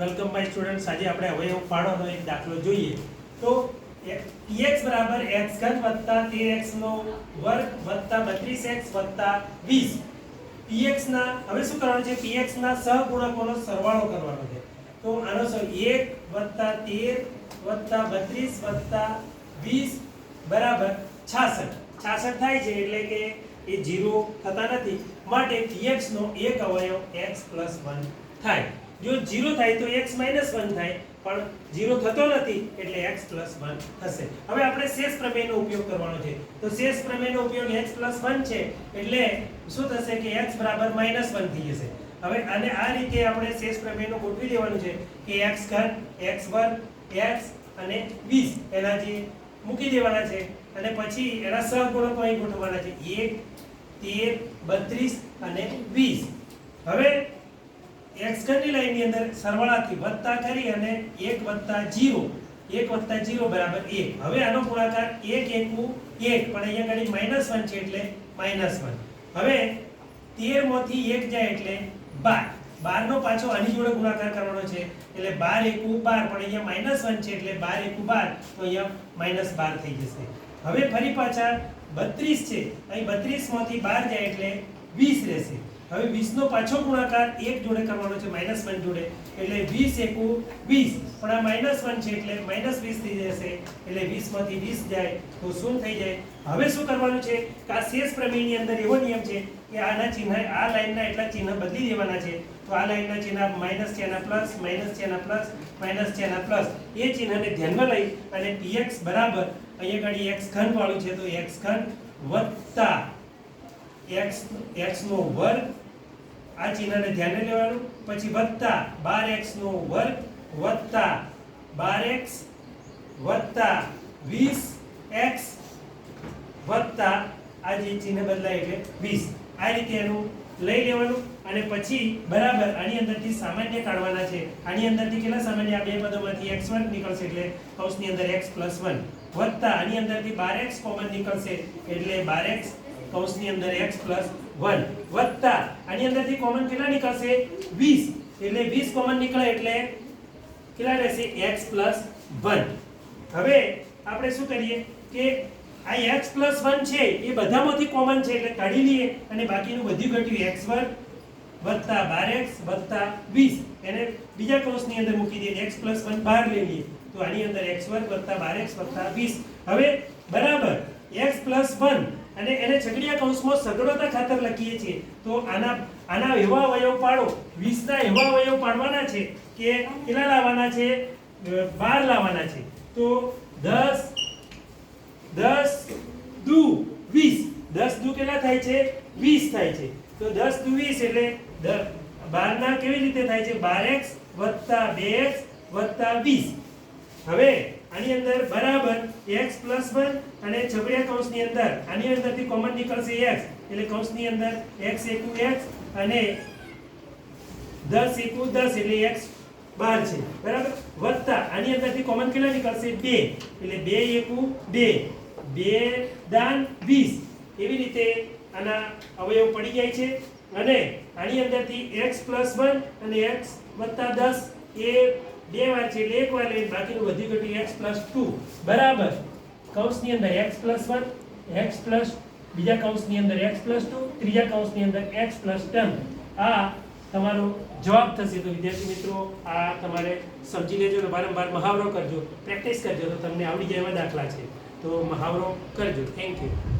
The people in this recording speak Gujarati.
વેલકમ બાય સ્ટુડન્ટ્સ આજે આપણે અવયવ પાડોનો એક દાખલો જોઈએ. તો px બરાબર x ઘન વત્તા 13x નો વર્ગ વત્તા 32x વત્તા 20 px ના, હવે શું કરવાનું છે? px ના સહગુણકોનો સરવાળો કરવાનો છે. તો આનો સર 1 વત્તા 13 વત્તા 32 વત્તા 20 બરાબર 66 66 થાય છે એટલે કે એ 0 થતા નથી. માટે px નો એક અવયવ x 1 થાય. જો 0 થાય તો x 1 થાય, પણ 0 થતો નથી, એટલે x 1 થશે. હવે આપણે શેષ પ્રમેયનો ઉપયોગ કરવાનો છે. તો શેષ પ્રમેયનો ઉપયોગ x 1 છે, એટલે શું થશે કે x બરાબર -1 થઈ જશે. હવે આને આ રીતે આપણે શેષ પ્રમેયનો ગોઠવી દેવાનું છે કે x ઘન, x વર્ગ, x અને 20 એના જે મૂકી દેવાના છે, અને પછી એના સહગુણકો અહીં ગોઠવવાના છે. 1 13 32 અને 20 હવે x ઘનની લાઈનની અંદર સરવાળાથી વત્તા કરી અને 1 વત્તા 0 1 વત્તા 0 બરાબર 1 હવે આનો ગુણાકાર 1 એકુ 1 પણ અહીંયા આગળ માઇનસ 1 છે એટલે માઇનસ 1 હવે 13 માંથી 1 જાય એટલે 12 12 નો પાછો આની જોડે ગુણાકાર કરવાનો છે. એટલે 12 એકુ 12 પણ અહીંયા માઇનસ 1 છે એટલે 12 એકુ 12 તો અહીંયા માઇનસ 12 થઈ જશે. હવે ફરી પાછા 32 છે. અહીં 32 માંથી 12 જાય એટલે 20 રહેશે. હવે 20 નો પાછો ગુણાકાર 1 જોડે કરવાનો છે માઇનસ 1 જોડે. એટલે 20 એકુ 20 પણ આ માઇનસ 1 છે એટલે માઇનસ 20 થઈ જશે. એટલે 20 માંથી 20 જાય તો શું થઈ જાય? હવે શું કરવાનું છે? કે આ શેષ પ્રમેયની અંદર એવો નિયમ છે કે આના ચિહ્ન, આ લાઈનના એટલા ચિહ્ન બદલી દેવાના છે. તો આ લાઈનના ચિહ્ન માઇનસ છે એના પ્લસ માઇનસ છે એના પ્લસ માઇનસ છે એના પ્લસ એ ચિહ્નને ધ્યાનમાં લઈ અને px બરાબર અહીંયા ઘડી x ઘન વાળું છે, તો x ઘન વત્તા x x નો વર્ગ, આ ચિહ્નને ધ્યાને લેવાનું. પછી વત્તા 12x નો વર્ગ, વત્તા 12x વત્તા 20x વત્તા આ જે ચિહ્ન બદલાય એટલે 20 આ રીતે એનું લઈ લેવાનું અને પછી બરાબર આની અંદરથી સામાન્ય કાઢવાના છે. આની અંદરથી કેટલા સામાન્ય? આ બે પદોમાંથી એક્સ વન નીકળશે એટલે કૌંસની અંદર x 1 વત્તા આની અંદરથી 12x કોમન નીકળશે એટલે 12x કૌંસની અંદર x 1 વત્તા, આની અંદરથી કોમન કેટલા નીકળશે? 20 એટલે 20 કોમન નીકળે એટલે કેટલા રહેશે? x 1 હવે આપણે શું કરીએ કે આ x 1 છે, એ બધામાંથી કોમન છે એટલે કાઢી લઈએ અને બાકીનું બધું ઘટ્યું x વર્ગ વત્તા 12x વત્તા 20 એને બીજા કૌંસની અંદર મૂકી દઈએ, x 1 બહાર લઈ લઈએ. તો આની અંદર x વર્ગ વત્તા 12x વત્તા 20 હવે બરાબર, x 1 અને એને છગડીયા કૌંસમાં સગળતા ખાતર લખીએ છીએ. તો આના આના એવા અવયવ પાડો, વીસના એવા અવયવ પાડવાના છે કે કેટલા લાવવાના છે? બાર લાવવાના છે. તો દસ દસ દુ વીસ. દસ દુ કેટલા થાય છે? વીસ થાય છે. તો દસ દુ વીસ એટલે બારના કેવી રીતે થાય છે? બાર એક્સ વત્તા બે એક્સ વત્તા વીસ. હવે આની અંદર બરાબર x પ્લસ વન અને છગડીયા કૌંસની અંદર. આની અંદરથી કોમન નીકળશે x. એટલે કૌંસની અંદર x એકુ x અને દસ એકુ દસ એટલે x બાર છે. બરાબર? વત્તા આની અંદરથી કોમન કેટલા નીકળશે? 2 એટલે બે એકુ બે. બે દાન વીસ. એવી રીતે આના અવયવ પડી જાય છે. અને આની અંદરથી x પ્લસ વન અને x વત્તા દસ એ બે વાર છે એક વાર લઈને બાકીનું બધું ઘટી x પ્લસ ટુ બરાબર. કૌંસની અંદર x plus one x plus બીજા કૌંસની અંદર x પ્લસ ટુ ત્રીજા કૌંસની અંદર x પ્લસ ટન આ તમારો જવાબ થશે. તો વિદ્યાર્થી મિત્રો, આ તમારે સમજી લેજો અને વારંવાર મહાવરો કરજો. પ્રેક્ટિસ કરજો તો તમને આવડી જાય એવા દાખલા છે. તો મહાવરો કરજો. Thank you